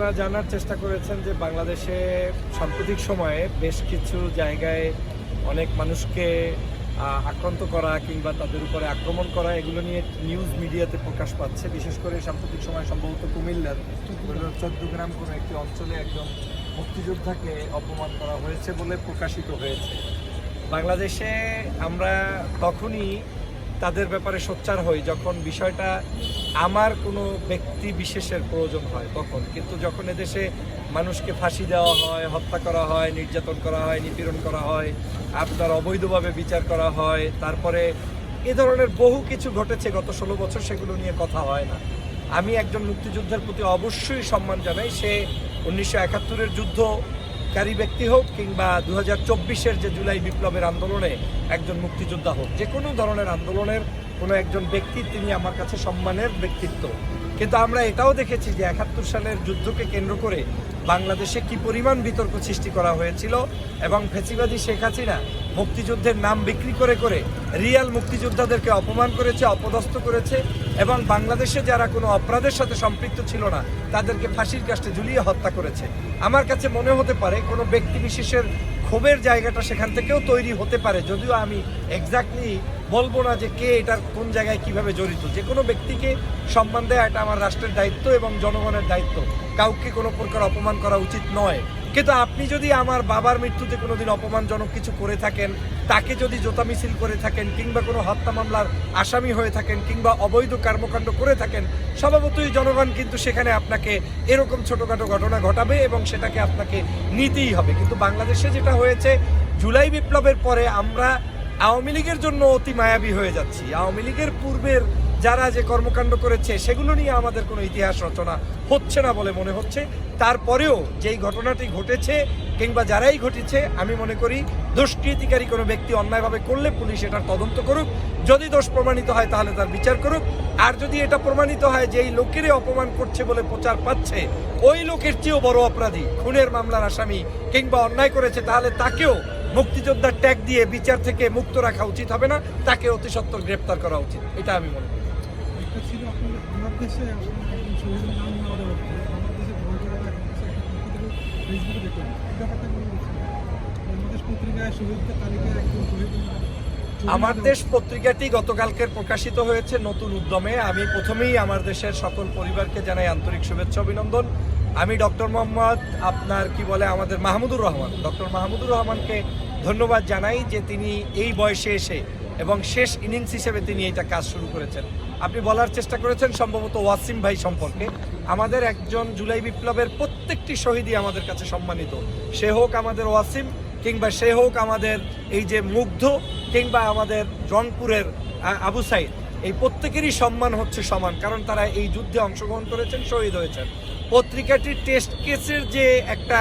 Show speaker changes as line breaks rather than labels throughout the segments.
আপনারা জানার চেষ্টা করেছেন যে বাংলাদেশে সাম্প্রতিক সময়ে বেশ কিছু জায়গায় অনেক মানুষকে আক্রান্ত করা কিংবা তাদের উপরে আক্রমণ করা, এগুলো নিয়ে নিউজ মিডিয়াতে প্রকাশ পাচ্ছে। বিশেষ করে সাম্প্রতিক সময় সম্ভবত কুমিল্লার চট্টগ্রাম কোনো একটি অঞ্চলে একজন মুক্তিযোদ্ধাকে অপমান করা হয়েছে বলে প্রকাশিত হয়েছে। বাংলাদেশে আমরা তখনই তাদের ব্যাপারে সোচ্চার হই যখন বিষয়টা আমার কোনো ব্যক্তি বিশেষের প্রয়োজন হয় তখন। কিন্তু যখন এদেশে মানুষকে ফাঁসি দেওয়া হয়, হত্যা করা হয়, নির্যাতন করা হয়, নিপীড়ন করা হয়, আপনার অবৈধভাবে বিচার করা হয়, তারপরে এ ধরনের বহু কিছু ঘটেছে গত ষোলো বছর, সেগুলো নিয়ে কথা হয় না। আমি একজন মুক্তিযুদ্ধের প্রতি অবশ্যই সম্মান জানাই। সে উনিশশো একাত্তরের যুদ্ধকারী ব্যক্তি হোক কিংবা দু হাজার যে জুলাই বিপ্লবের আন্দোলনে একজন মুক্তিযোদ্ধা হোক, যে কোনো ধরনের আন্দোলনের কোনো একজন ব্যক্তি তিনি আমার কাছে সম্মানের ব্যক্তিত্ব। কিন্তু আমরা এটাও দেখেছি যে একাত্তর সালের যুদ্ধকে কেন্দ্র করে বাংলাদেশে কি পরিমাণ বিতর্ক সৃষ্টি করা হয়েছিল এবং ফেসিবাদী শেখ হাসিনা মুক্তিযুদ্ধের নাম বিক্রি করে করে রিয়াল মুক্তিযোদ্ধাদেরকে অপমান করেছে, অপদস্থ করেছে এবং বাংলাদেশে যারা কোনো অপরাধের সাথে সম্পৃক্ত ছিল না, তাদেরকে ফাঁসির কাস্টে ঝুলিয়ে হত্যা করেছে। আমার কাছে মনে হতে পারে কোনো ব্যক্তি বিশেষের ক্ষোভের জায়গাটা সেখান থেকেও তৈরি হতে পারে, যদিও আমি এক্স্যাক্টলি বলব না যে কে এটার কোন জায়গায় কীভাবে জড়িত। যে কোনো ব্যক্তিকে সম্মান দেওয়া এটা আমার রাষ্ট্রের দায়িত্ব এবং জনগণের দায়িত্ব। কাউকে কোনো প্রকার অপমান করা উচিত নয়। কিন্তু আপনি যদি আমার বাবার মৃত্যুতে কোনোদিন অপমানজনক কিছু করে থাকেন, তাকে যদি জোতা মিছিল করে থাকেন, কিংবা কোনো হত্যা মামলার আসামি হয়ে থাকেন, কিংবা অবৈধ কর্মকাণ্ড করে থাকেন, স্বভাবতই জনগণ কিন্তু সেখানে আপনাকে এরকম ছোটোখাটো ঘটনা ঘটাবে এবং সেটাকে আপনাকে নিতেই হবে। কিন্তু বাংলাদেশে যেটা হয়েছে, জুলাই বিপ্লবের পরে আমরা আওয়ামী লীগের জন্য অতি মায়াবী হয়ে যাচ্ছি। আওয়ামী লীগের পূর্বের যারা যে কর্মকাণ্ড করেছে, সেগুলো নিয়ে আমাদের কোনো ইতিহাস রচনা হচ্ছে না বলে মনে হচ্ছে। তারপরেও যেই ঘটনাটি ঘটেছে কিংবা যারাই ঘটেছে, আমি মনে করি দুষ্কৃতিকারী কোনো ব্যক্তি অন্যায়ভাবে করলে পুলিশ এটার তদন্ত করুক। যদি দোষ প্রমাণিত হয়, তাহলে তার বিচার করুক। আর যদি এটা প্রমাণিত হয় যে এই লোকেরই অপমান করছে বলে প্রচার পাচ্ছে, ওই লোকের চেয়েও বড় অপরাধী, খুনের মামলার আসামি কিংবা অন্যায় করেছে, তাহলে তাকেও মুক্তিযোদ্ধার ট্যাগ দিয়ে বিচার থেকে মুক্ত রাখা উচিত হবে না তাকে অতি গ্রেপ্তার করা উচিত। এটা আমি মনে করি।
আমার দেশে
পত্রিকাটি গতকালকের প্রকাশিত হয়েছে নতুন উদ্যমে। আমি প্রথমেই আমার দেশের সকল পরিবারকে জানাই আন্তরিক শুভেচ্ছা অভিনন্দন। আমি ডক্টর মোহাম্মদ, আপনার কি বলে আমাদের মাহমুদুর রহমান। ডক্টর মাহমুদুর রহমানকে ধন্যবাদ জানাই যে তিনি এই বয়সে এসে এবং শেষ ইনিংস হিসেবে তিনি এটা কাজ শুরু করেছেন। আপনি বলার চেষ্টা করেছেন সম্ভবত ওয়াসিম ভাই সম্পর্কে। আমাদের একজন জুলাই বিপ্লবের প্রত্যেকটি শহীদই আমাদের কাছে সম্মানিত। সে হোক আমাদের ওয়াসিম কিংবা সে হোক আমাদের এই যে মুগ্ধ কিংবা আমাদের রংপুরের আবু সাইদ। এই প্রত্যেকেরই সম্মান হচ্ছে সমান, কারণ তারা এই যুদ্ধে অংশগ্রহণ করেছেন, শহীদ হয়েছেন। পত্রিকাটির টেস্ট কেসের যে একটা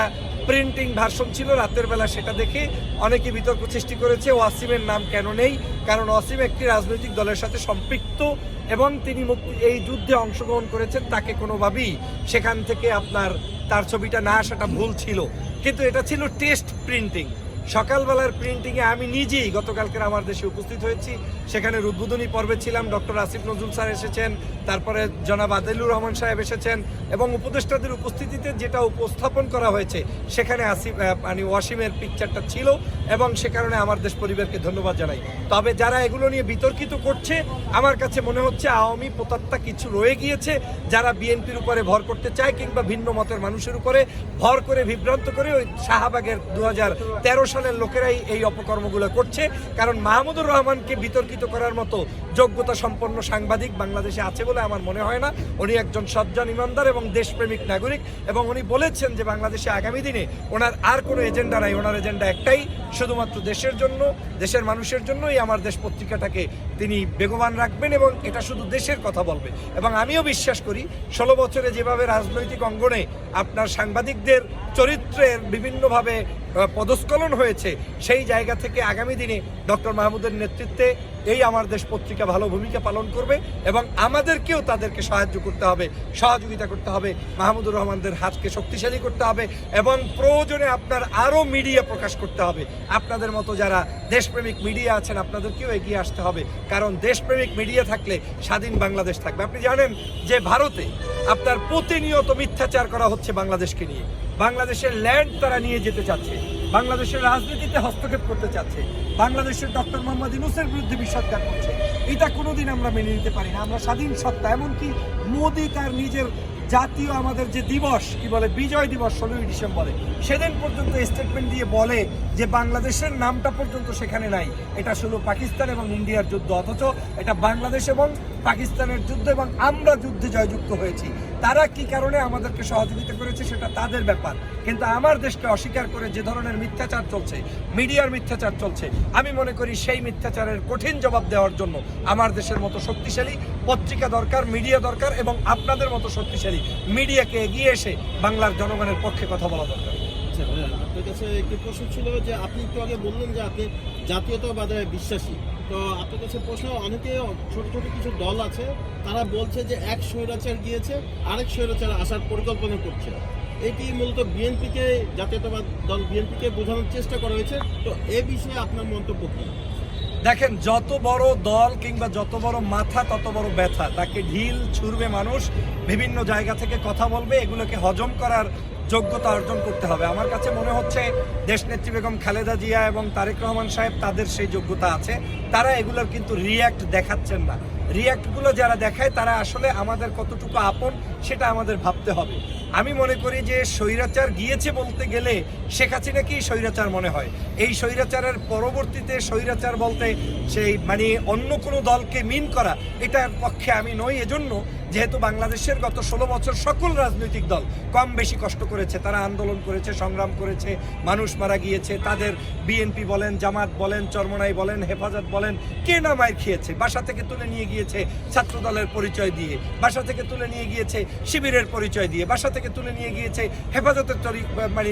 প্রিন্টিং ভার্সন ছিল রাতের বেলা, সেটা দেখে অনেকে বিতর্ক সৃষ্টি করেছে, ওয়াসিমের নাম কেন নেই? কারণ ওয়াসিম একটি রাজনৈতিক দলের সাথে সম্পৃক্ত এবং তিনি এই যুদ্ধে অংশগ্রহণ করেছেন তাকে কোনোভাবেই সেখান থেকে আপনার তার ছবিটা না আসাটা ভুল ছিল। কিন্তু এটা ছিল টেস্ট প্রিন্টিং সকালবেলার প্রিন্টিংয়ে আমি নিজেই গতকালকের আমার দেশে উপস্থিত হয়েছি। সেখানে উদ্বোধনী পর্বে ছিলাম, ডক্টর আসিফ নজরুল স্যার এসেছেন, তারপরে জনাব আদেলুর রহমান সাহেব এসেছেন এবং উপদেষ্টাদের উপস্থিতিতে যেটা উপস্থাপন করা হয়েছে, সেখানে আসিফ মানে ওয়াসিমের পিকচারটা ছিল এবং সে কারণে আমার দেশ পরিবারকে ধন্যবাদ জানাই। তবে যারা এগুলো নিয়ে বিতর্কিত করছে, আমার কাছে মনে হচ্ছে আওয়ামী পোতাত্তা কিছু রয়ে গিয়েছে। যারা বিএনপির উপরে ভর করতে চায় কিংবা ভিন্ন মতের মানুষের উপরে ভর করে, বিভ্রান্ত করে ওই শাহবাগের দু তেরো সালের লোকেরাই এই অপকর্মগুলো করছে। কারণ মাহমুদুর রহমানকে বিতর্কিত করার মতো যোগ্যতা সম্পন্ন সাংবাদিক বাংলাদেশে আছে বলে আমার মনে হয় না। উনি একজন সজ্জন ইমানদার এবং দেশপ্রেমিক নাগরিক এবং উনি বলেছেন যে বাংলাদেশে আগামী দিনে ওনার আর কোনো এজেন্ডা নাই। ওনার এজেন্ডা একটাই, শুধুমাত্র দেশের জন্য, দেশের মানুষের জন্যই আমার দেশ পত্রিকাটাকে তিনি বেগবান রাখবেন এবং এটা শুধু দেশের কথা বলবে। এবং আমিও বিশ্বাস করি, ষোলো বছরে যেভাবে রাজনৈতিক অঙ্গনে আপনার সাংবাদিকদের চরিত্রের বিভিন্নভাবে পদস্খলন হয়েছে, সেই জায়গা থেকে আগামী দিনে ডক্টর মাহমুদের নেতৃত্বে এই আমার দেশ পত্রিকা ভালো ভূমিকা পালন করবে এবং আমাদেরকেও তাদেরকে সাহায্য করতে হবে, সহযোগিতা করতে হবে, মাহমুদুর রহমানদের হাতকে শক্তিশালী করতে হবে এবং প্রয়োজনে আপনার আরও মিডিয়া প্রকাশ করতে হবে। আপনাদের মতো যারা দেশপ্রেমিক মিডিয়া আছেন, আপনাদেরকেও এগিয়ে আসতে হবে, কারণ দেশপ্রেমিক মিডিয়া থাকলে স্বাধীন বাংলাদেশ থাকবে। আপনি জানেন যে ভারতে আপনার প্রতিনিয়ত মিথ্যাচার করা হচ্ছে বাংলাদেশকে নিয়ে। বাংলাদেশের ল্যান্ড তারা নিয়ে যেতে চাচ্ছে। বাংলাদেশের রাজনীতিতে হস্তক্ষেপ করতে চাচ্ছে। বাংলাদেশের ডক্টর মোহাম্মদ ইউনুসের বিরুদ্ধে বিষোদ্গার করছে। এটা কোনোদিন আমরা মেনে নিতে পারি না। আমরা স্বাধীন সত্তা, এমনকি মোদি তার নিজের জাতীয় আমাদের যে দিবস, কি বলে, বিজয় দিবস ষোলোই ডিসেম্বরে, সেদিন পর্যন্ত স্টেটমেন্ট দিয়ে বলে যে বাংলাদেশের নামটা পর্যন্ত সেখানে নাই। এটা শুধু পাকিস্তান এবং ইন্ডিয়ার যুদ্ধ, অথচ এটা বাংলাদেশ এবং পাকিস্তানের যুদ্ধ এবং আমরা যুদ্ধে জয়যুক্ত হয়েছি। তারা কি কারণে আমাদেরকে সহযোগিতা করেছে সেটা তাদের ব্যাপার। কিন্তু আমার দেশকে অস্বীকার করে যে ধরনের মিথ্যাচার চলছে, মিডিয়ার মিথ্যাচার চলছে, আমি মনে করি সেই মিথ্যাচারের কঠিন জবাব দেওয়ার জন্য আমার দেশের মতো শক্তিশালী, পত্রিকা দরকার, মিডিয়া দরকার এবং আপনাদের মতো শক্তিশালী মিডিয়াকে এগিয়ে এসে বাংলার জনগণের পক্ষে কথা বলা দরকার।
আচ্ছা আপনার কাছে একটি প্রশ্ন ছিল যে আপনি একটু আগে বললেন যে আপনি জাতীয়তাবাদে বিশ্বাসী। তো আপনার কাছে প্রশ্ন, অনেকে ছোট ছোট কিছু দল আছে, তারা বলছে যে এক স্বৈরাচার গিয়েছে, আরেক স্বৈরাচার আসার পরিকল্পনা করছে। এটি মূলত বিএনপিকে, জাতীয়তাবাদ দল বিএনপিকে বোঝানোর চেষ্টা করা হয়েছে। তো এ বিষয়ে আপনার মন্তব্য কী?
দেখেন, যত বড় দল কিংবা যত বড় মাথা, তত বড় ব্যথা। তাকে ঢিল, ছুড়বে মানুষ, বিভিন্ন জায়গা থেকে কথা বলবে, এগুলোকে হজম করার যোগ্যতা অর্জন করতে হবে। আমার কাছে মনে হচ্ছে দেশ নেত্রী বেগম খালেদা জিয়া এবং তারেক রহমান সাহেব তাদের সেই যোগ্যতা আছে। তারা এগুলোর কিন্তু রিয়্যাক্ট দেখাচ্ছেন না। রিয়্যাক্টগুলো যারা দেখায়, তারা আসলে আমাদের কতটুকু আপন সেটা আমাদের ভাবতে হবে। আমি মনে করি যে স্বৈরাচার গিয়েছে বলতে গেলে শেখ হাসিনাকেই স্বৈরাচার মনে হয়? এই স্বৈরাচারের পরবর্তীতে স্বৈরাচার বলতে সেই মানে অন্য কোনো দলকে মিন করা, এটার পক্ষে আমি নই। এজন্য যেহেতু বাংলাদেশের গত ষোলো বছর সকল রাজনৈতিক দল কম বেশি কষ্ট করেছে, তারা আন্দোলন করেছে, সংগ্রাম করেছে, মানুষ মারা গিয়েছে, তাদের বিএনপি বলেন, জামাত বলেন, চরমনাই বলেন, হেফাজত বলেন, কে না মায়ের খেয়েছে? বাসা থেকে তুলে নিয়ে গিয়েছে ছাত্র দলের পরিচয় দিয়ে। বাসা থেকে তুলে নিয়ে গিয়েছে শিবিরের পরিচয় দিয়ে। বাসা থেকে তুলে নিয়ে গিয়েছে হেফাজতের মানে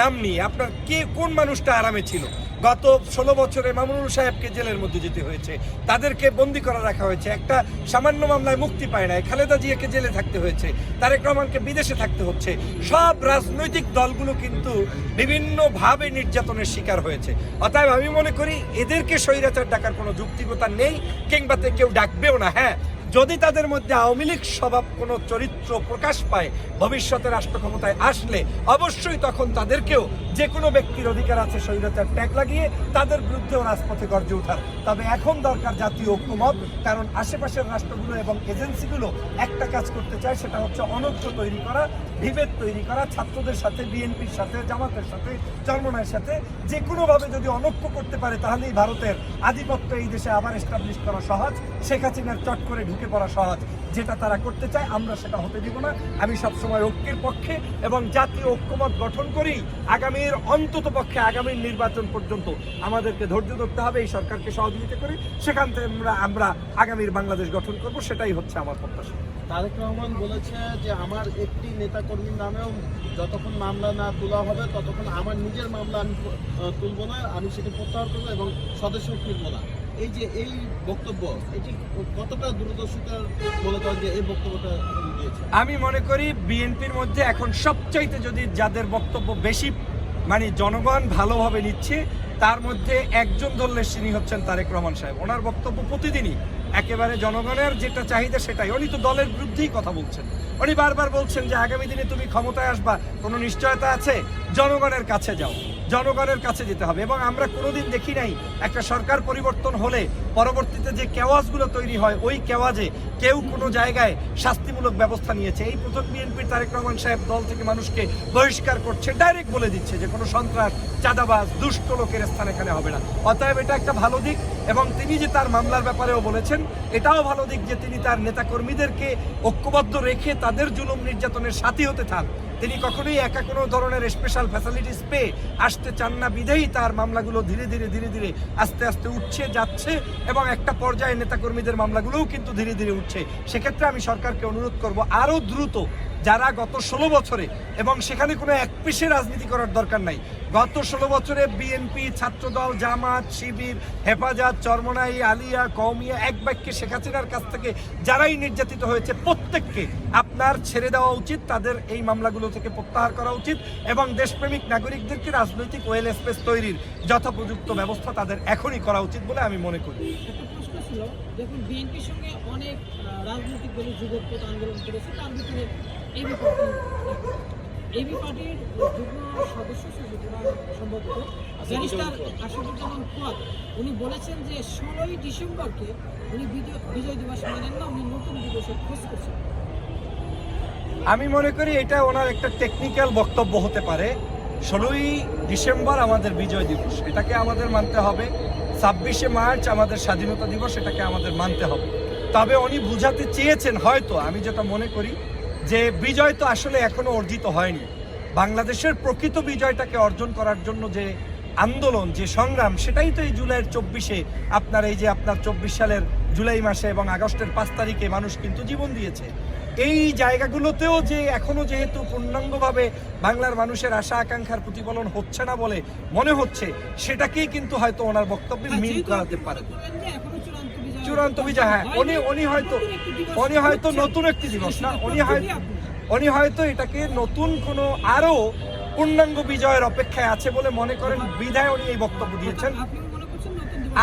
নাম নিয়ে। আপনার কে কোন মানুষটা আরামে ছিল? গত ষোলো বছরে মামুনুল সাহেবকে জেলের মধ্যে যেতে হয়েছে। তাদেরকে বন্দি করা রাখা হয়েছে। একটা সামান্য মামলায় মুক্তি পায় নাই। খালেদা জিয়াকে জেলে থাকতে হয়েছে। তারেক রহমানকে বিদেশে থাকতে হচ্ছে। সব রাজনৈতিক দলগুলো কিন্তু বিভিন্নভাবে নির্যাতনের শিকার হয়েছে। অতএব আমি মনে করি, এদেরকে স্বৈরাচার ডাকার কোনো যুক্তিকতা নেই, কিংবা তে কেউ ডাকবেও না। হ্যাঁ যদি তাদের মধ্যে আওয়ামী লীগ স্বভাব কোনো চরিত্র প্রকাশ পায়, ভবিষ্যতে রাষ্ট্র ক্ষমতায় আসলে অবশ্যই তখন তাদেরকেও যে কোনো ব্যক্তির অধিকার আছে স্বৈরাচার ট্যাগ লাগিয়ে তাদের বিরুদ্ধেও রাজপথে গর্জে ওঠার। তবে এখন দরকার জাতীয় ঐক্যমত, কারণ আশেপাশের রাষ্ট্রগুলো এবং এজেন্সিগুলো একটা কাজ করতে চায়, সেটা হচ্ছে অনৈক্য তৈরি করা, বিভেদ তৈরি করা, ছাত্রদের সাথে, বিএনপির সাথে, জামাতের সাথে চরমনার সাথে। যে কোনোভাবে যদি অনৈক্য করতে পারে, তাহলেই ভারতের আধিপত্য এই দেশে আবার এস্টাবলিশ করা সহজ। শেখ হাসিনার চট করে ঢুকে পড়া সহজ যেটা তারা করতে চায়, আমরা সেটা হতে দিব না। আমি সবসময় ঐক্যের পক্ষে এবং জাতীয় ঐক্যমত গঠন করেই আগামীর অন্তত পক্ষে আগামীর নির্বাচন পর্যন্ত আমাদেরকে ধৈর্য ধরতে হবে, এই সরকারকে সহযোগিতা করি। সেখান থেকে আমরা আমরা আগামীর বাংলাদেশ গঠন করব, সেটাই হচ্ছে আমার প্রত্যাশা।
তারেক রহমান বলেছে যে, আমার একটি নেতাকর্মীর নামেও যতক্ষণ মামলা না তোলা হবে, ততক্ষণ আমার নিজের মামলা আমি তুলব না, আমি সেটি প্রত্যাহার করব এবং সদস্য ফিরব না। এই যে এই বক্তব্য, এটি কতটা দূরদর্শিতার করেন যে এই বক্তব্যটা
আমি মনে করি বিএনপির মধ্যে এখন সবচাইতে যদি যাদের বক্তব্য বেশি মানে জনগণ ভালোভাবে নিচ্ছে, তার মধ্যে একজন ধরলে তিনি হচ্ছেন তারেক রহমান সাহেব। ওনার বক্তব্য প্রতিদিনই। একেবারে জনগণের যেটা চাহিদা সেটাই। উনি তো দলের বিরুদ্ধেই কথা বলছেন। উনি বারবার বলছেন যে আগামী দিনে তুমি ক্ষমতায় আসবা, কোনো নিশ্চয়তা আছে? জনগণের কাছে যাও। জনগণের কাছে যেতে হবে এবং আমরা কোনোদিন দেখি নাই একটা সরকার পরিবর্তন হলে পরবর্তীতে যে কেওয়াজগুলো তৈরি হয়, ওই কেওয়াজে কেউ কোনো জায়গায় শাস্তিমূলক ব্যবস্থা নিয়েছে। এই প্রথম বিএনপির তারেক রহমান সাহেব দল থেকে মানুষকে বহিষ্কার করছে, ডাইরেক্ট বলে দিচ্ছে যে কোনো সন্ত্রাস, চাঁদাবাজ, দুষ্ট লোকের স্থান এখানে হবে না। অতএব এটা একটা ভালো দিক এবং তিনি যে তার মামলার ব্যাপারেও বলেছেন, এটাও ভালো দিক যে তিনি তার নেতাকর্মীদেরকে ঐক্যবদ্ধ রেখে তাদের জুলুম নির্যাতনের সাথী হতে চান। তিনি কখনোই একা কোনো ধরনের স্পেশাল ফ্যাসিলিটিস পেয়ে আসতে চান না। বিধেই তার মামলাগুলো ধীরে ধীরে ধীরে ধীরে আস্তে আস্তে উঠছে, যাচ্ছে এবং একটা পর্যায়ে নেতাকর্মীদের মামলাগুলোও কিন্তু ধীরে ধীরে উঠছে। সেক্ষেত্রে আমি সরকারকে অনুরোধ করব আরও দ্রুত যারা গত ষোলো বছরে এবং সেখানে কোনো এক পেশে রাজনীতি করার দরকার নাই। গত ষোলো বছরে বিএনপি ছাত্রদল, জামাত, শিবির, হেফাজত, চরমনাই, আলিয়া কৌমিয়া এক বাক্যে শেখ হাসিনার কাছ থেকে যারাই নির্যাতিত হয়েছে, প্রত্যেককে আপনার ছেড়ে দেওয়া উচিত, তাদের এই মামলাগুলো থেকে প্রত্যাহার করা উচিত এবং দেশপ্রেমিক নাগরিকদেরকে রাজনৈতিক ওয়েল স্পেস তৈরির যথোপযুক্ত ব্যবস্থা তাদের এখনই করা উচিত বলে আমি মনে করি।
দেখুন বিএনপির সঙ্গে অনেক রাজনৈতিক দলের যুগপথ আন্দোলন করেছে, তার ভিতরে এবি পার্টি এবি পার্টির যুগ্ম সদস্য সচিবরা সম্ভবত ব্যারিস্টার আশিফুজ্জামান ফুয়াদ উনি বলেছেন যে ষোলোই ডিসেম্বরকে উনি বিজয় বিজয় দিবস মানেন না উনি নতুন দিবসের খোঁজ করছেন।
আমি মনে করি এটা ওনার একটা টেকনিক্যাল বক্তব্য হতে পারে। ষোলোই ডিসেম্বর আমাদের বিজয় দিবস এটাকে আমাদের মানতে হবে। ছাব্বিশে মার্চ আমাদের স্বাধীনতা দিবস এটাকে আমাদের মানতে হবে। তবে উনি বুঝাতে চেয়েছেন হয়তো আমি যেটা মনে করি যে বিজয় তো আসলে এখনও অর্জিত হয়নি। বাংলাদেশের প্রকৃত বিজয়টাকে অর্জন করার জন্য যে আন্দোলন, যে সংগ্রাম, সেটাই তো এই জুলাইয়ের চব্বিশে আপনার এই যে আপনার চব্বিশ সালের জুলাই মাসে এবং আগস্টের পাঁচ তারিখে মানুষ কিন্তু জীবন দিয়েছে। এই জায়গাগুলোতেও যে এখনও যেহেতু পূর্ণাঙ্গভাবে বাংলার মানুষের আশা আকাঙ্ক্ষার প্রতিফলন হচ্ছে না বলে মনে হচ্ছে সেটাকেই কিন্তু হয়তো ওনার বক্তব্যে
আর
মিল করাতে পারে
চূড়ান্ত বিজয়
হ্যাঁ উনি উনি হয়তো উনি হয়তো নতুন একটি দিবস না উনি হয়তো উনি হয়তো এটাকে নতুন কোনো আরও পূর্ণাঙ্গ বিজয়ের অপেক্ষায় আছে বলে মনে করেন। বিধায় উনি এই বক্তব্য দিয়েছেন।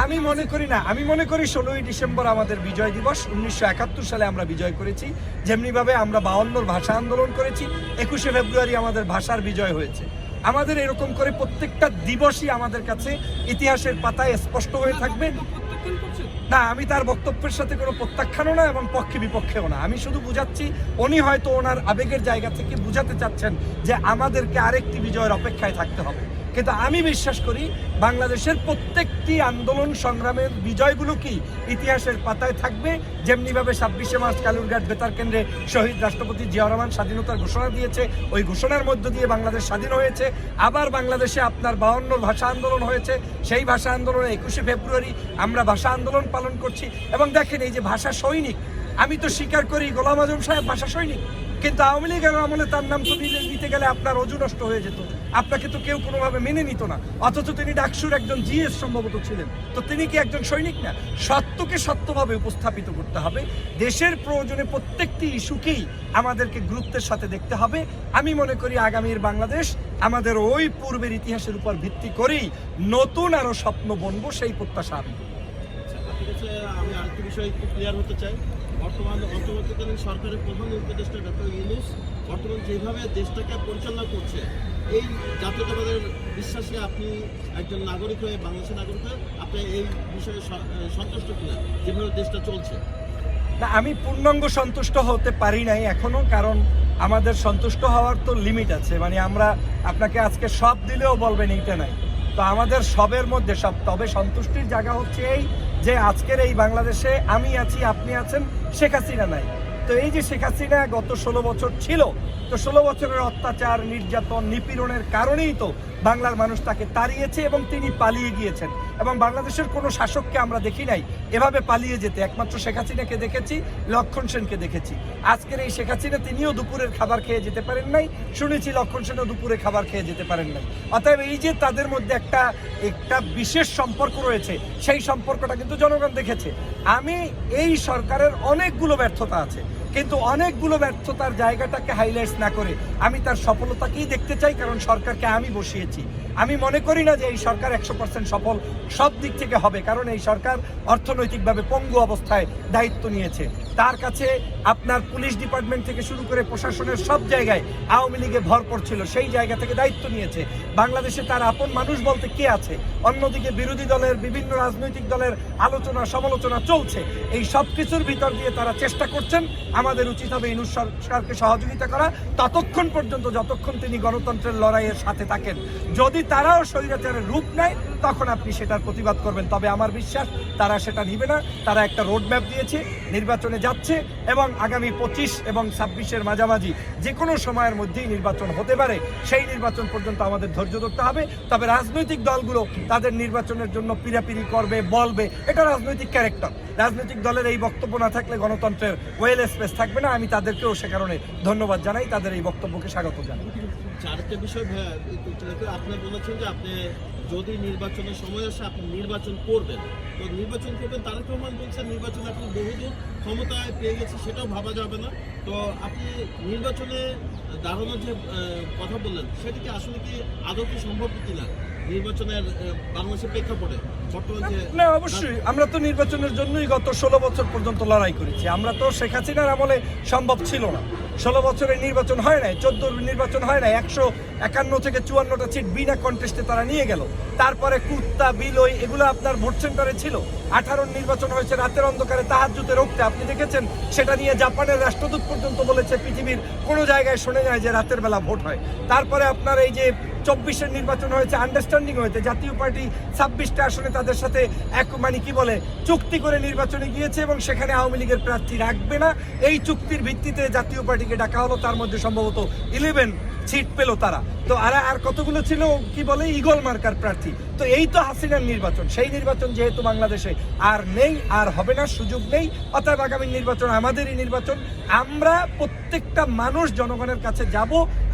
আমি মনে করি না আমি মনে করি ষোলোই ডিসেম্বর আমাদের বিজয় দিবস। উনিশশো একাত্তর সালে আমরা বিজয় করেছি। যেমনিভাবে আমরা বাউন্নর ভাষা আন্দোলন করেছি একুশে ফেব্রুয়ারি আমাদের ভাষার বিজয় হয়েছে। আমাদের এরকম করে প্রত্যেকটা দিবসই আমাদের কাছে ইতিহাসের পাতায় স্পষ্ট হয়ে থাকবে। না আমি তার বক্তব্যের সাথে কোনো প্রত্যাখ্যানও না এবং পক্ষে বিপক্ষেও না। আমি শুধু বুঝাচ্ছি উনি হয়তো ওনার আবেগের জায়গা থেকে বুঝাতে চাচ্ছেন যে আমাদেরকে আরেকটি বিজয়ের অপেক্ষায় থাকতে হবে। কিন্তু আমি বিশ্বাস করি বাংলাদেশের প্রত্যেকটি আন্দোলন সংগ্রামের বিজয়গুলো কি ইতিহাসের পাতায় থাকবে? যেমনিভাবে ছাব্বিশে মার্চ কালুরঘাট বেতার কেন্দ্রে শহীদ রাষ্ট্রপতি জিয়া রহমান স্বাধীনতার ঘোষণা দিয়েছে, ওই ঘোষণার মধ্য দিয়ে বাংলাদেশ স্বাধীন হয়েছে। আবার বাংলাদেশে আপনার বাউন্ন ভাষা আন্দোলন হয়েছে, সেই ভাষা আন্দোলনে একুশে ফেব্রুয়ারি আমরা ভাষা আন্দোলন পালন করছি। এবং দেখেন এই যে ভাষা সৈনিক, আমি তো স্বীকার করি গোলাম আজম সাহেব ভাষা সৈনিক। কিন্তু আওয়ামী লীগের আমলে তার নাম তো দিতে গেলে আপনার অজু নষ্ট হয়ে যেত। আপনাকে তো কেউ কোনোভাবে মেনে নিত না। অথচ তিনি ডাকসুর একজন জিএস সম্ভবত ছিলেন। তো তিনি কি একজন সৈনিক না? সত্যকে সত্যভাবে উপস্থাপিত করতে হবে। দেশের প্রয়োজনে প্রত্যেকটি ইস্যুকেই আমাদেরকে গুরুত্বের সাথে দেখতে হবে। আমি মনে করি আগামীর বাংলাদেশ আমাদের ওই পূর্বের ইতিহাসের উপর ভিত্তি করেই নতুন আরও স্বপ্ন বনবো সেই প্রত্যাশা আমি।
আচ্ছা, আমি আরেকটি বিষয় ক্লিয়ার হতে চাই। বর্তমান অন্তর্বর্তীকালীন সরকারের প্রধান উপদেষ্টা ডক্টর ইউনুস বর্তমান যেভাবে দেশটাকে পরিচালনা করছে, এই জাতীয়তাবাদের বিশ্বাসে আপনি একজন নাগরিক হয়ে বাংলাদেশের নাগরিক হয়ে আপনি এই বিষয়ে সন্তুষ্ট কিনা, যেভাবে দেশটা চলছে?
না, আমি পূর্ণাঙ্গ সন্তুষ্ট হতে পারি নাই এখনও, কারণ আমাদের সন্তুষ্ট হওয়ার তো লিমিট আছে। মানে আমরা আপনাকে আজকে সব দিলেও বলবেন এইটা নাই। তো আমাদের সবের মধ্যে সব, তবে সন্তুষ্টির জায়গা হচ্ছে এই যে আজকের এই বাংলাদেশে আমি আছি, আপনি আছেন, শেখ হাসিনা নাই। তো এই যে শেখ হাসিনা গত ষোলো বছর ছিল, তো ষোলো বছরের অত্যাচার, নির্যাতন, নিপীড়নের কারণেই তো বাংলার মানুষ তাকে তাড়িয়েছে এবং তিনি পালিয়ে গিয়েছেন। এবং বাংলাদেশের কোনো শাসককে আমরা দেখি নাই। এভাবে পালিয়ে যেতে। একমাত্র শেখ হাসিনাকে দেখেছি, লক্ষণ সেনকে দেখেছি। আজকের এই শেখ হাসিনা তিনিও দুপুরের খাবার খেয়ে যেতে পারেন নাই। শুনেছি লক্ষণ সেনও দুপুরে খাবার খেয়ে যেতে পারেন নাই। অতএব এই যে তাদের মধ্যে একটা একটা বিশেষ সম্পর্ক রয়েছে, সেই সম্পর্কটা কিন্তু জনগণ দেখেছে। আমি এই সরকারের অনেকগুলো ব্যর্থতা আছে। কিন্তু অনেকগুলো ব্যর্থতার জায়গাটাকে হাইলাইটস না করে আমি তার সফলতাকেই দেখতে চাই, কারণ সরকারকে আমি বসিয়েছি। আমি মনে করি না যে এই সরকার একশো পার্সেন্ট সফল সব দিক থেকে হবে, কারণ এই সরকার অর্থনৈতিকভাবে পঙ্গু অবস্থায় দায়িত্ব নিয়েছে। তার কাছে আপনার পুলিশ ডিপার্টমেন্ট থেকে শুরু করে প্রশাসনের সব জায়গায় আওয়ামী লীগে ভর করছিল সেই জায়গা থেকে দায়িত্ব নিয়েছে। বাংলাদেশে তার আপন মানুষ বলতে কে আছে? অন্যদিকে বিরোধী দলের, বিভিন্ন রাজনৈতিক দলের আলোচনা, সমালোচনা চলছে। এই সব কিছুর ভিতর দিয়ে তারা চেষ্টা করছেন, আমাদের উচিত হবে ইনুস সরকারকে সহযোগিতা করা। ততক্ষণ পর্যন্ত যতক্ষণ তিনি গণতন্ত্রের লড়াইয়ের সাথে থাকেন, যদি তারাও স্বৈরাচারের রূপ নেয় তখন আপনি সেটার প্রতিবাদ করবেন। তবে আমার বিশ্বাস, তারা সেটা নিবে না। তারা একটা রোড ম্যাপ দিয়েছে, নির্বাচনে যাচ্ছে এবং আগামী পঁচিশ এবং ছাব্বিশের মাঝামাঝি যে কোনো সময়ের মধ্যেই নির্বাচন হতে পারে, সেই নির্বাচন পর্যন্ত আমাদের ধৈর্য ধরতে হবে। তবে রাজনৈতিক দলগুলো তাদের নির্বাচনের জন্য পিরাপিরি করবে, বলবে। এটা রাজনৈতিক ক্যারেক্টার রাজনৈতিক দলের এই বক্তব্য না থাকলে গণতন্ত্রের ওয়েল স্পেস থাকবে না। আমি তাদেরকেও সে কারণে ধন্যবাদ জানাই। তাদের এই বক্তব্যকে স্বাগত জানাই।
বিষয় আপনি বলেছেন যে আপনি যদি নির্বাচনের সময় আসে আপনি নির্বাচন করবেন। তো নির্বাচন করবেন তারেক রহমান বলছেন নির্বাচন আপনি বহুদূর ক্ষমতায় পেয়ে গেছে, সেটাও ভাবা যাবে না। তো আপনি নির্বাচনে দাঁড়ানোর যে কথা বললেন সেটিকে আসলে কি আদৌ কি সম্ভব কিনা? নির্বাচনের বাংলাদেশের প্রেক্ষাপটে।
না, অবশ্যই। আমরা তো নির্বাচনের জন্যই গত ষোলো বছর পর্যন্ত লড়াই করেছি। আমরা তো শেখ হাসিনার আমলে সম্ভব ছিল না। ষোলো বছরের নির্বাচন হয় নাই চোদ্দ নির্বাচন হয় নাই, একশো একান্ন থেকে চুয়ান্নটা সিট বিনা কন্টেস্টে তারা নিয়ে গেল। তারপরে কুত্তা, বিলই, এগুলো আপনার ভোট সেন্টারে ছিল। আঠারোর নির্বাচন হয়েছে, রাতের অন্ধকারে তাহাজুতে রোখতে আপনি দেখেছেন? সেটা নিয়ে জাপানের রাষ্ট্রদূত পর্যন্ত বলেছে, পৃথিবীর কোনো জায়গায় শোনে যায় যে রাতের বেলা ভোট হয়। তারপরে আপনার এই যে চব্বিশের নির্বাচন হয়েছে আন্ডারস্ট্যান্ডিং হয়েছে, জাতীয় পার্টি ছাব্বিশটা আসনে তাদের সাথে এক মানে কি বলে, চুক্তি করে নির্বাচনে গিয়েছে এবং সেখানে আওয়ামী লীগের প্রার্থী রাখবে না। এই চুক্তির ভিত্তিতে জাতীয় পার্টিকে ডাকা হলো, তার মধ্যে সম্ভবত ইলেভেন সিট পেল তারা। তো আর আর কতগুলো ছিল? কি বলে ইগল মার্কার প্রার্থী। তো এই তো হাসিনার নির্বাচন। সেই নির্বাচন যেহেতু বাংলাদেশে আর নেই, আর হবে না, সুযোগ নেই। অতএব আগামী নির্বাচন আমাদেরই নির্বাচন। আমরা প্রত্যেকটা মানুষ জনগণের কাছে যাব।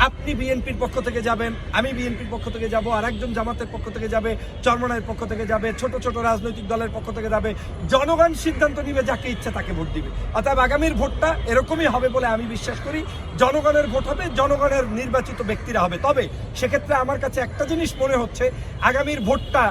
আপনি বিএনপির পক্ষ থেকে যাবেন, আমি বিএনপির পক্ষ থেকে যাব আর একজন জামাতের পক্ষ থেকে যাবে চরমনায়ের পক্ষ থেকে যাবে, ছোট ছোট রাজনৈতিক দলের পক্ষ থেকে যাবে। জনগণ সিদ্ধান্ত নিবে, যাকে ইচ্ছা তাকে ভোট দিবে। অর্থাৎ আগামীর ভোটটা এরকমই হবে বলে আমি বিশ্বাস করি। জনগণের ভোট হবে, জনগণের নির্বাচিত ব্যক্তিরা হবে। তবে সেক্ষেত্রে আমার কাছে একটা জিনিস মনে হচ্ছে, আগামীর ভোটটা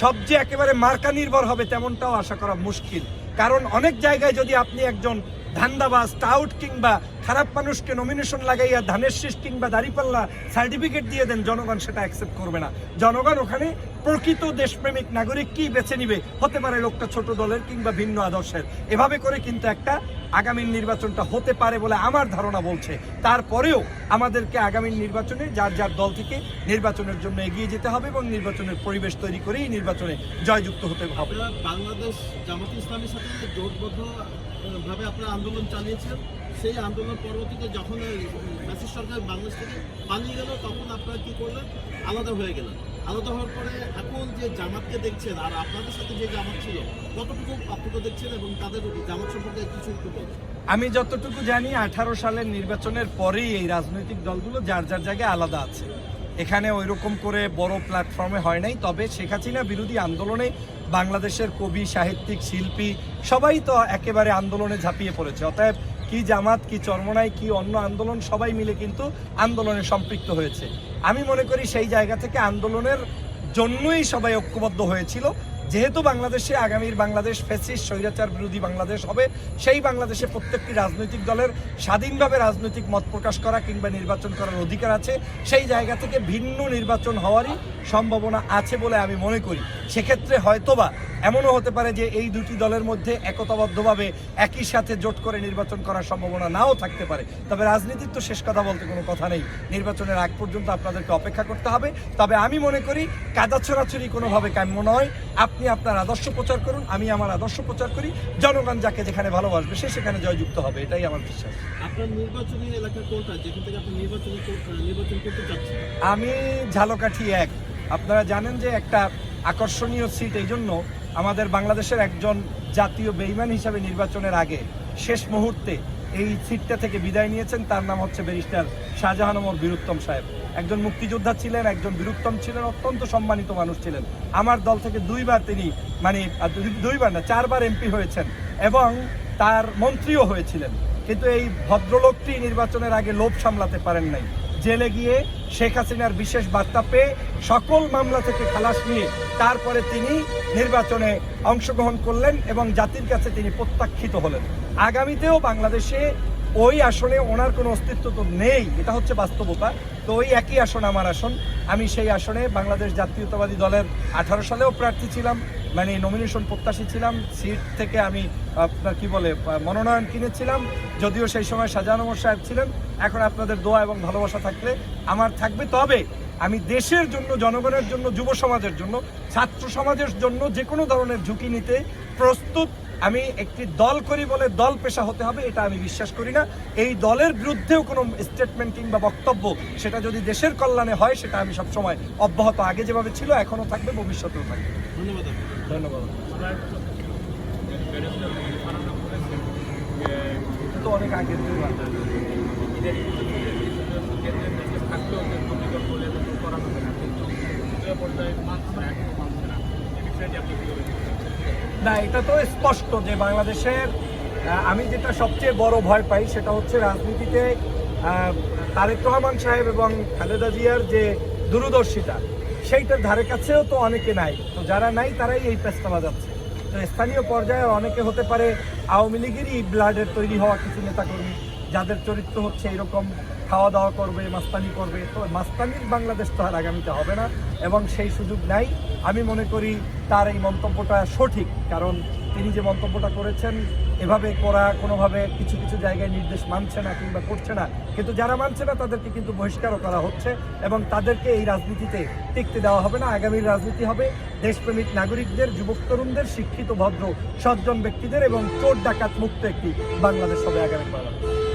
সব যে একেবারে মার্কা নির্ভর হবে তেমনটাও আশা করা মুশকিল। কারণ অনেক জায়গায় যদি আপনি একজন ধান্দাবাজ টাউট কিংবা খারাপ মানুষকে নমিনেশন লাগাইয়া ধানের শীষ কিংবা দাঁড়িপাল্লা সার্টিফিকেট দিয়ে দেন, জনগণ সেটা অ্যাকসেপ্ট করবে না। জনগণ ওখানে প্রকৃত দেশপ্রেমিক নাগরিক কি বেছে নিবে? হতে পারে লোকটা ছোট দলের কিংবা ভিন্ন আদর্শের। এভাবে করে কিন্তু একটা আগামীর নির্বাচনটা হতে পারে বলে আমার ধারণা বলছে। তারপরেও আমাদেরকে আগামী নির্বাচনে যার যার দল থেকে নির্বাচনের জন্য এগিয়ে যেতে হবে এবং নির্বাচনের পরিবেশ তৈরি করেই নির্বাচনে জয়যুক্ত হতে হবে।
বাংলাদেশ জামাত ইসলামের সাথে জোটবদ্ধ আপনারা আন্দোলন চালিয়েছেন। সেই আন্দোলন পরবর্তীতে যখন এই সরকার বাংলাদেশ থেকে পালিয়ে গেল, তখন আপনারা কি করলেন? আলাদা হয়ে গেলেন। আলাদা হওয়ার পরে এখন যে জামাতকে দেখছেন, আর আপনাদের সাথে যে জামাত ছিল, কতটুকু পার্থক্য দেখছেন এবং তাদের জামাত সম্পর্কে কিছু একটু
আমি যতটুকু জানি, আঠারো সালের নির্বাচনের পরেই এই রাজনৈতিক দলগুলো যার যার জায়গায় আলাদা আছে। এখানে ওই রকম করে বড় প্ল্যাটফর্মে হয় নাই, তবে শেখ হাসিনা বিরোধী আন্দোলনে বাংলাদেশের কবি, সাহিত্যিক, শিল্পী, সবাই তো একেবারে আন্দোলনে ঝাঁপিয়ে পড়েছে। অতএব কি জামাত, কি চর্মনায় কি অন্য আন্দোলন, সবাই মিলে কিন্তু আন্দোলনে সম্পৃক্ত হয়েছে। আমি মনে করি সেই জায়গা থেকে আন্দোলনের জন্যই সবাই ঐক্যবদ্ধ হয়েছিল। যেহেতু বাংলাদেশে আগামীর বাংলাদেশ ফেসিস স্বৈরাচার বিরোধী বাংলাদেশ হবে, সেই বাংলাদেশে প্রত্যেকটি রাজনৈতিক দলের স্বাধীনভাবে রাজনৈতিক মত প্রকাশ করা কিংবা নির্বাচন করার অধিকার আছে, সেই জায়গা থেকে ভিন্ন নির্বাচন হওয়ারই সম্ভাবনা আছে বলে আমি মনে করি। সেক্ষেত্রে হয়তোবা এমনও হতে পারে যে এই দুটি দলের মধ্যে একতাবদ্ধভাবে একই সাথে জোট করে নির্বাচন করার সম্ভাবনা নাও থাকতে পারে। তবে রাজনীতির তো শেষ কথা বলতে কোনো কথা নেই। নির্বাচনের আগ পর্যন্ত আপনাদেরকে অপেক্ষা করতে হবে। তবে আমি মনে করি কাদা ছড়াছড়ি কোনোভাবে কাম্য নয়। আপনি আপনার আদর্শ প্রচার করুন আমি আমার আদর্শ প্রচার করি। জনগণ যাকে যেখানে ভালোবাসবে সে সেখানে জয়যুক্ত হবে এটাই আমার বিশ্বাস।
আপনার নির্বাচনী এলাকা কোনটা? যেখান থেকে আপনি নির্বাচনী কর- নির্বাচন করতে চাচ্ছেন?
আমি ঝালকাঠি এক। আপনারা জানেন যে একটা আকর্ষণীয় সিট এই জন্য আমাদের বাংলাদেশের একজন জাতীয় বেইমান হিসাবে নির্বাচনের আগে শেষ মুহূর্তে এই সিটটা থেকে বিদায় নিয়েছেন। তার নাম হচ্ছে ব্যারিস্টার শাহজাহান ওমর বীরুত্তম সাহেব। একজন মুক্তিযোদ্ধা ছিলেন, একজন বীরুত্তম ছিলেন, অত্যন্ত সম্মানিত মানুষ ছিলেন। আমার দল থেকে দুইবার তিনি মানে দুইবার না, চারবার এমপি হয়েছেন এবং তার মন্ত্রীও হয়েছিলেন। কিন্তু এই ভদ্রলোকটি নির্বাচনের আগে লোভ সামলাতে পারেন নাই। জেলে গিয়ে শেখ হাসিনার বিশেষ বার্তা পেয়ে সকল মামলা থেকে খালাস নিয়ে তারপরে তিনি নির্বাচনে অংশগ্রহণ করলেন এবং জাতির কাছে তিনি প্রত্যাখ্যিত হলেন। আগামীতেও বাংলাদেশে ওই আসনে ওনার কোনো অস্তিত্ব তো নেই, এটা হচ্ছে বাস্তবতা। তো ওই একই আসন, আমার আসন। আমি সেই আসনে বাংলাদেশ জাতীয়তাবাদী দলের আঠারো সালেও প্রার্থী ছিলাম মানে নমিনেশন প্রত্যাশী ছিলাম সিট থেকে আমি, আপনার কি বলে, মনোনয়ন কিনেছিলাম, যদিও সেই সময় শাহজাহানুমর সাহেব ছিলেন। এখন আপনাদের দোয়া এবং ভালোবাসা থাকলে আমার থাকবে। তবে আমি দেশের জন্য, জনগণের জন্য, যুব সমাজের জন্য, ছাত্র সমাজের জন্য যে কোনো ধরনের ঝুঁকি নিতে প্রস্তুত আমি একটি দল করি বলে দল পেশা হতে হবে এটা আমি বিশ্বাস করি না। এই দলের বিরুদ্ধেও কোনো স্টেটমেন্ট কিংবা বক্তব্য সেটা যদি দেশের কল্যাণে হয় সেটা আমি সবসময় অব্যাহত আগে যেভাবে ছিল এখনও থাকবে ভবিষ্যতেও থাকবে।
ধন্যবাদ।
ধন্যবাদ। তো অনেক আগের
থাকলেও করা হবে না কিন্তু পর্যায়ে মানছে না না,
এটা তো স্পষ্ট যে বাংলাদেশের আমি যেটা সবচেয়ে বড় ভয় পাই সেটা হচ্ছে রাজনীতিতে তারেক রহমান সাহেব এবং খালেদা জিয়ার যে দূরদর্শিতা, সেইটার ধারে কাছেও তো অনেকে নাই। তো যারা নাই তারাই এই পেস্তা বাজাচ্ছে। তো স্থানীয় পর্যায়ে অনেকে হতে পারে আওয়ামী লীগেরই ব্লাডের তৈরি হওয়া কিছু নেতাকর্মী। যাদের চরিত্র হচ্ছে এরকম খাওয়া দাওয়া করবে, মাস্তানি করবে, তো মাস্তানির বাংলাদেশ তো আর আগামীতে হবে না এবং সেই সুযোগ নাই। আমি মনে করি তার এই মন্তব্যটা সঠিক, কারণ তিনি যে মন্তব্যটা করেছেন, এভাবে করা কোনোভাবে কিছু কিছু জায়গায় নির্দেশ মানছে না কিংবা করছে না। কিন্তু যারা মানছে না, তাদেরকে কিন্তু বহিষ্কারও করা হচ্ছে এবং তাদেরকে এই রাজনীতিতে টিকতে দেওয়া হবে না। আগামীর রাজনীতি হবে দেশপ্রেমিক নাগরিকদের, যুবক তরুণদের, শিক্ষিত, ভদ্র, সজ্জন ব্যক্তিদের এবং চোর ডাকাত মুক্ত একটি বাংলাদেশ হবে আগামী বাংলাদেশ।